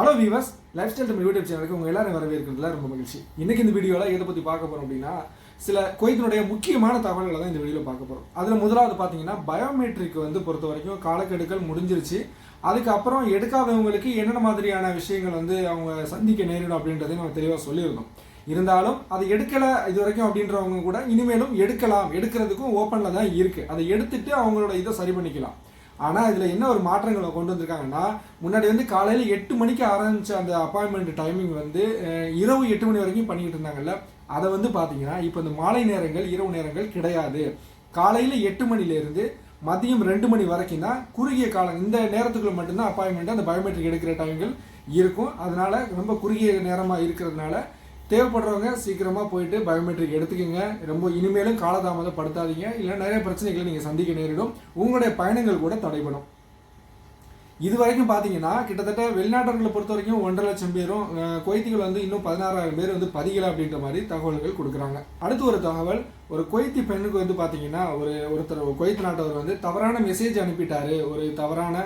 Hello viewers lifestyle Tamil YouTube சேனலுக்கு உங்கள் எல்லாரும் வரவேற்கிறதுல ரொம்ப மகிழ்ச்சி. இன்றைக்கி இந்த வீடியோவில் எதை பற்றி பார்க்க போகிறோம் அப்படின்னா சில குவைத்தினுடைய முக்கியமான தகவல்களை தான் இந்த வீடியோவில் பார்க்க போகிறோம் அதில் முதலாவது பார்த்தீங்கன்னா பயோமெட்ரிக் வந்து பொறுத்த வரைக்கும் காலக்கெடுக்கல் முடிஞ்சிருச்சு. அதுக்கப்புறம் எடுக்காதவங்களுக்கு என்னென்ன மாதிரியான விஷயங்கள் வந்து அவங்க சந்திக்க நேரிடும் அப்படின்றதையும் நம்ம தெளிவாக சொல்லியிருந்தோம். இருந்தாலும் அதை எடுக்கலை இது வரைக்கும் அப்படின்றவங்க கூட இனிமேலும் எடுக்கலாம். எடுக்கிறதுக்கும் ஓப்பனில் தான் இருக்குது அதை எடுத்துட்டு அவங்களோட இதை சரி பண்ணிக்கலாம். ஆனால் இதில் என்ன ஒரு மாற்றங்களை கொண்டு வந்திருக்காங்கன்னா முன்னாடி வந்து காலையில் எட்டு மணிக்கு ஆரம்பித்த அந்த அப்பாயின்மெண்ட் டைமிங் வந்து இரவு எட்டு மணி வரைக்கும் பண்ணிக்கிட்டு இருந்தாங்கல்ல அதை வந்து பார்த்தீங்கன்னா இப்போ இந்த மாலை நேரங்கள் இரவு நேரங்கள் கிடையாது. காலையில் எட்டு மணிலேருந்து மதியம் ரெண்டு மணி வரைக்கும் தான் குறுகிய காலம் இந்த நேரத்துக்குள்ள மட்டும்தான் அப்பாயின்மெண்ட் அந்த பயோமெட்ரிக் எடுக்கிற டைம்கள் இருக்கும். அதனால் ரொம்ப குறுகிய நேரமாக இருக்கிறதுனால தேவைப்படுறவங்க சீக்கிரமாக போயிட்டு பயோமெட்ரிக் எடுத்துக்கோங்க. ரொம்ப இனிமேலும் காலதாமதப்படுத்தாதீங்க இல்லை நிறைய பிரச்சனைகளை நீங்கள் சந்திக்க நேரிடும். உங்களுடைய பயணங்கள் கூட தடைபடும். இது வரைக்கும் பார்த்தீங்கன்னா கிட்டத்தட்ட வெளிநாட்டவர்களை பொறுத்த வரைக்கும் ஒன்றரை லட்சம் பேரும் கொய்த்திகள் வந்து இன்னும் பதினாறாயிரம் பேர் வந்து பதிகலை அப்படின்ற மாதிரி தகவல்கள் கொடுக்குறாங்க. அடுத்து ஒரு தகவல் ஒரு கொய்த்தி பெண்ணுக்கு வந்து பார்த்தீங்கன்னா ஒரு ஒருத்தர் கொய்த்து நாட்டவர் வந்து தவறான மெசேஜ் அனுப்பிட்டாரு. ஒரு தவறான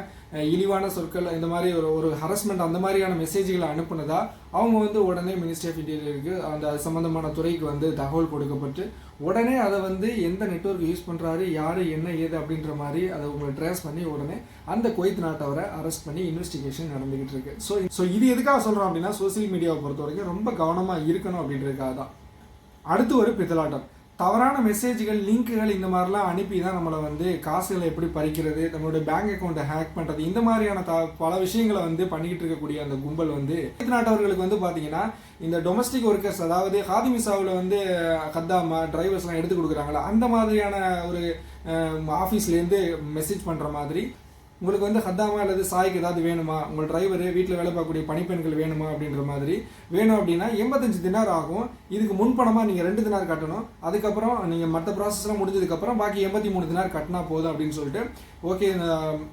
இழிவான சொற்கள் இந்த மாதிரி ஒரு ஒரு ஹரஸ்மெண்ட் அந்த மாதிரியான மெசேஜ்களை அனுப்புனதா அவங்க வந்து உடனே மினிஸ்ட்ரி ஆஃப் இன்டீரியருக்கு அந்த சம்மந்தமான துறைக்கு வந்து தகவல் கொடுக்கப்பட்டு உடனே அதை வந்து எந்த நெட்வொர்க் யூஸ் பண்ணுறாரு யார் என்ன ஏது அப்படின்ற மாதிரி அதை உங்களை ட்ரேஸ் பண்ணி உடனே அந்த குவைத் நாட்டவரை அரெஸ்ட் பண்ணி இன்வெஸ்டிகேஷன் நடந்துகிட்டு இருக்கு. ஸோ ஸோ இது எதுக்காக சொல்கிறோம் அப்படின்னா சோசியல் மீடியாவை பொறுத்த வரைக்கும் ரொம்ப கவனமாக இருக்கணும் அப்படின்றதுக்காக தான் அடுத்து ஒரு பித்தலாட்டம். தவறான மெசேஜ்கள் லிங்க்குகள் இந்த மாதிரிலாம் அனுப்பி தான் நம்மளை வந்து காசுகளை எப்படி பறிக்கிறது நம்மளுடைய பேங்க் அக்கௌண்ட்டை ஹேக் பண்ணுறது இந்த மாதிரியான த பல விஷயங்களை வந்து பண்ணிக்கிட்டு இருக்கக்கூடிய அந்த கும்பல் வந்து குவைத் நாட்டவர்களுக்கு வந்து பார்த்தீங்கன்னா இந்த டொமஸ்டிக் ஒர்க்கர்ஸ் அதாவது ஹாதிமிசாவில் வந்து கத்தாமா டிரைவர்ஸ்லாம் எடுத்து கொடுக்குறாங்களா அந்த மாதிரியான ஒரு ஆஃபீஸ்லேருந்து மெசேஜ் பண்ணுற மாதிரி உங்களுக்கு வந்து ஹத்தாமா அல்லது சாய்க்கு ஏதாவது வேணுமா? உங்கள் டிரைவர் வீட்டில் வேலை பார்க்கக்கூடிய பணிப்பெண்கள் வேணுமா? அப்படின்ற மாதிரி. வேணும் அப்படின்னா எண்பத்தஞ்சு தினார் ஆகும். இதுக்கு முன்பணமாக நீங்கள் ரெண்டு தினார் கட்டணும். அதுக்கப்புறம் நீங்கள் மற்ற ப்ராசஸ்லாம் முடிஞ்சதுக்கப்புறம் பாக்கி எண்பத்தி மூணு தினார் கட்டினா போதும் அப்படின்னு சொல்லிட்டு ஓகே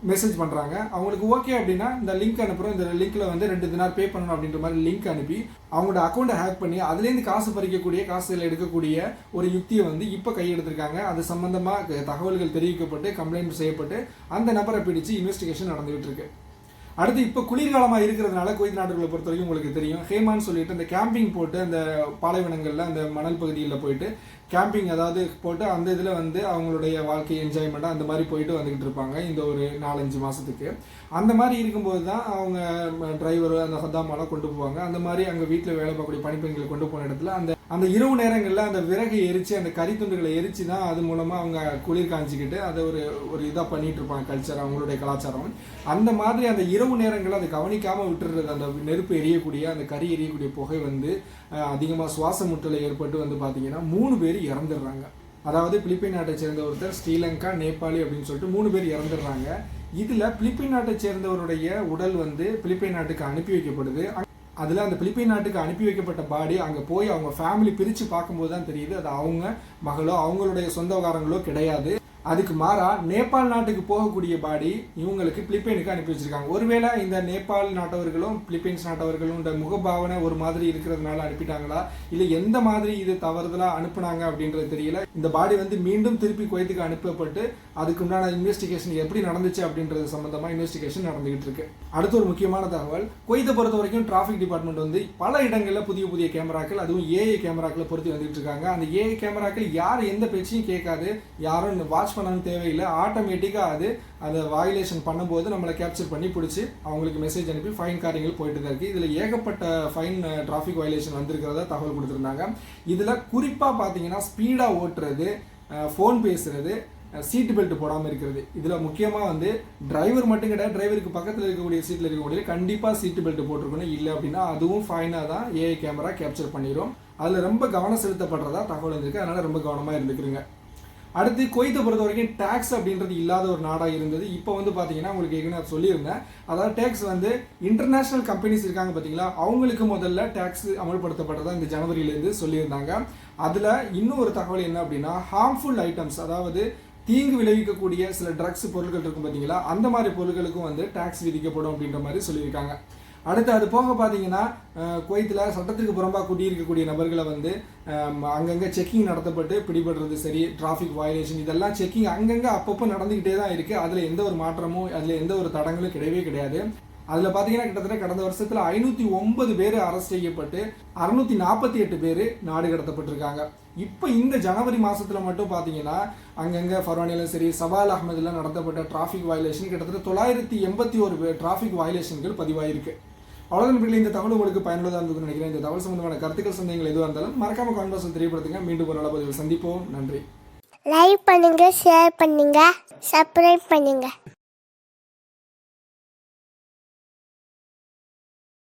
மெசேஜ் பண்ணுறாங்க அவங்களுக்கு ஓகே அப்படின்னா இந்த லிங்க் அனுப்புகிறோம் இந்த லிங்க்கில் வந்து ரெண்டு தினார் பே பண்ணணும் அப்படின்ற மாதிரி லிங்க் அனுப்பி அவங்களோட அக்கௌண்ட்டை ஹேக் பண்ணி அதுலேருந்து காசு பறிக்கக்கூடிய காசுகளை எடுக்கக்கூடிய ஒரு யுக்தியை வந்து இப்போ கையெடுத்திருக்காங்க. அது சம்மந்தமாக தகவல்கள் தெரிவிக்கப்பட்டு கம்ப்ளைண்ட் செய்யப்பட்டு அந்த நபரை பிடிச்சு இன்வெஸ்டிகேஷன் நடந்துகிட்டு இருக்கு. அடுத்து இப்போ குளிர்காலமாக இருக்கிறதுனால குவைத் நாடுகளை பொறுத்த வரைக்கும் உங்களுக்கு தெரியும். ஹேமான்னு சொல்லிட்டு அந்த கேம்பிங் போட்டு அந்த பாலைவனங்களில் அந்த மணல் பகுதியில் போயிட்டு கேம்பிங் அதாவது போட்டு அந்த இதில் வந்து அவங்களுடைய வாழ்க்கை என்ஜாய்மெண்ட்டாக அந்த மாதிரி போயிட்டு வந்துக்கிட்டு இருப்பாங்க. இந்த ஒரு நாலஞ்சு மாதத்துக்கு அந்த மாதிரி இருக்கும்போது தான் அவங்க டிரைவர் அந்த ஹத்தாமாலாம் கொண்டு போவாங்க. அந்த மாதிரி அங்கே வீட்டில் வேலை பார்க்கக்கூடிய பணிப்பெண்களை கொண்டு போன இடத்துல அந்த அந்த இரவு நேரங்களில் அந்த விறகை எரித்து அந்த கறித்துண்டுகளை எரித்து தான் அது மூலமாக அவங்க குளிர் காஞ்சிக்கிட்டு அதை ஒரு ஒரு இதாக பண்ணிகிட்டு இருப்பாங்க கல்ச்சர் அவங்களுடைய கலாச்சாரம். அந்த மாதிரி அந்த இரவு நேரங்களில் அதை கவனிக்காமல் விட்டுறது அந்த நெருப்பு எரியக்கூடிய அந்த கறி எரியக்கூடிய புகை வந்து அதிகமாக சுவாச முட்டலை ஏற்பட்டு வந்து பார்த்தீங்கன்னா மூணு பேர் இறந்துடுறாங்க. அதாவது பிலிப்பைன் நாட்டை சேர்ந்த ஒருத்தர் ஸ்ரீலங்கா நேபாளி அப்படின்னு சொல்லிட்டு மூணு பேர் இறந்துடுறாங்க. இதில் பிலிப்பைன் நாட்டை சேர்ந்தவருடைய உடல் வந்து பிலிப்பைன் நாட்டுக்கு அனுப்பி வைக்கப்படுது. அதில் அந்த பிலிப்பைன் நாட்டுக்கு அனுப்பி வைக்கப்பட்ட பாடி அங்கே போய் அவங்க ஃபேமிலி பிரித்து பார்க்கும்போது தான் தெரியுது அது அவங்க மகளோ அவங்களுடைய சொந்தக்காரங்களோ கிடையாது. அதுக்கு மாறா நேபாள் நாட்டுக்கு போகக்கூடிய பாடி இவங்களுக்கு பிலிப்பைனுக்கு அனுப்பி வச்சிருக்காங்க. ஒருவேளை இந்த நேபாள் நாட்டவர்களும் பிலிப்பைன்ஸ் நாட்டவர்களும் இந்த முகபாவனை ஒரு மாதிரி இருக்கிறதுனால அனுப்பிட்டாங்களா? இல்லை எந்த மாதிரி இது தவறுதலாக அனுப்புனாங்க அப்படின்றது தெரியல. இந்த பாடி வந்து மீண்டும் திருப்பி குவைத்துக்கு அனுப்பப்பட்டு அதுக்கு உண்டான இன்வெஸ்டிகேஷன் எப்படி நடந்துச்சு அப்படின்றது சம்மந்தமாக இன்வெஸ்டிகேஷன் நடந்துகிட்டு இருக்கு. அடுத்து ஒரு முக்கியமான தகவல். குவைத்தை பொறுத்த வரைக்கும் டிராஃபிக் டிபார்ட்மெண்ட் வந்து பல இடங்களில் புதிய புதிய கேமராக்கள் அதுவும் ஏஐ கேமராக்களை பொருத்தி வந்துகிட்டு இருக்காங்க. அந்த ஏஐ கேமராக்கள் யார் எந்த பேச்சையும் கேட்காது. யாரும் வாட்ச் பண்ணணும் தேவையில்லை. ஆட்டோமேட்டிக்காக அது அதை வாயிலேஷன் பண்ணும்போது நம்மளை கேப்சர் பண்ணி பிடிச்சி அவங்களுக்கு மெசேஜ் அனுப்பி ஃபைன் காரியங்கள் போயிட்டு தான் இருக்குது இதில் ஏகப்பட்ட ஃபைன் டிராஃபிக் வயலேஷன் வந்திருக்கிறதா தகவல் கொடுத்துருந்தாங்க. இதில் குறிப்பாக பார்த்தீங்கன்னா ஸ்பீடாக ஓட்டுறது ஃபோன் பேசுறது சீட்டு பெல்ட் போடாமல் இருக்கிறது. இதில் முக்கியமாக வந்து டிரைவர் மட்டும் கிடையாது டிரைவருக்கு பக்கத்தில் இருக்கக்கூடிய சீட்டில் இருக்கக்கூடிய கண்டிப்பாக சீட்டு பெல்ட் போட்டிருக்கணும். இல்லை அப்படின்னா அதுவும் ஃபைனாக தான் ஏஐ கேமரா கேப்சர் பண்ணிடும் அதில் ரொம்ப கவனம் செலுத்தப்படுறதா தகவல் இருந்திருக்கு அதனால் ரொம்ப கவனமாக இருந்துக்கிறீங்க. அடுத்து குவைத்தை பொறுத்த வரைக்கும் டேக்ஸ் அப்படின்றது இல்லாத ஒரு நாடாக இருந்தது. இப்போ வந்து பார்த்தீங்கன்னா உங்களுக்கு ஏற்கனவே சொல்லியிருந்தேன். அதாவது டேக்ஸ் வந்து இன்டர்நேஷ்னல் கம்பெனிஸ் இருக்காங்க பார்த்தீங்களா அவங்களுக்கு முதல்ல டேக்ஸ் அமல்படுத்தப்பட்டதா இந்த ஜனவரியிலேருந்து சொல்லியிருந்தாங்க. அதில் இன்னும் ஒரு தகவல் என்ன அப்படின்னா ஹார்ம்ஃபுல் ஐட்டம்ஸ் அதாவது தீங்கு விளைவிக்கக்கூடிய சில ட்ரக்ஸ் பொருட்கள் இருக்கும் பார்த்தீங்களா அந்த மாதிரி பொருட்களுக்கும் வந்து டேக்ஸ் விதிக்கப்படும் அப்படின்ற மாதிரி சொல்லியிருக்காங்க. அடுத்து அது போக பார்த்தீங்கன்னா குவைத்தில் சட்டத்திற்கு புறம்பாக குடியிருக்கக்கூடிய நபர்களை வந்து அங்கங்கே செக்கிங் நடத்தப்பட்டு பிடிபடுறது சரி டிராஃபிக் வயலேஷன் இதெல்லாம் செக்கிங் அங்கங்கே அப்பப்போ நடந்துக்கிட்டே தான் இருக்குது அதில் எந்த ஒரு மாற்றமும் அதில் எந்த ஒரு தடங்களும் கிடையவே கிடையாது. அதில் பார்த்தீங்கன்னா கிட்டத்தட்ட கடந்த வருஷத்தில் ஐநூற்றி ஒன்பது பேர் அரெஸ்ட் செய்யப்பட்டு அறுநூத்தி நாற்பத்தி எட்டு பேர் நாடு கடத்தப்பட்டிருக்காங்க. இப்போ இந்த ஜனவரி மாதத்தில் மட்டும் பார்த்தீங்கன்னா அங்கங்கே ஃபர்வானிலும் சரி சவால் அகமதுல நடத்தப்பட்ட டிராஃபிக் வயலேஷன் கிட்டத்தட்ட தொள்ளாயிரத்தி எண்பத்தி ஒரு டிராஃபிக் வயலேஷன்கள் பதிவாயிருக்கு. அவ்வளோதான் நண்பர்களே, இந்த தகவல் உங்களுக்கு பயனுள்ளதாக இருந்ததுன்னு நினைக்கிறேன். இந்த தகவல் சம்பந்தமான கருத்துக்கள் சந்தேகங்கள் எதுவாக இருந்தாலும் மறக்காம கான்வர்சன் தெரியப்படுத்துங்க. மீண்டும் ஒரு நல்ல பதிவில் சந்திப்போம். நன்றி. லைக் பண்ணுங்க ஷேர் பண்ணுங்க சப்ஸ்கிரைப் பண்ணுங்க.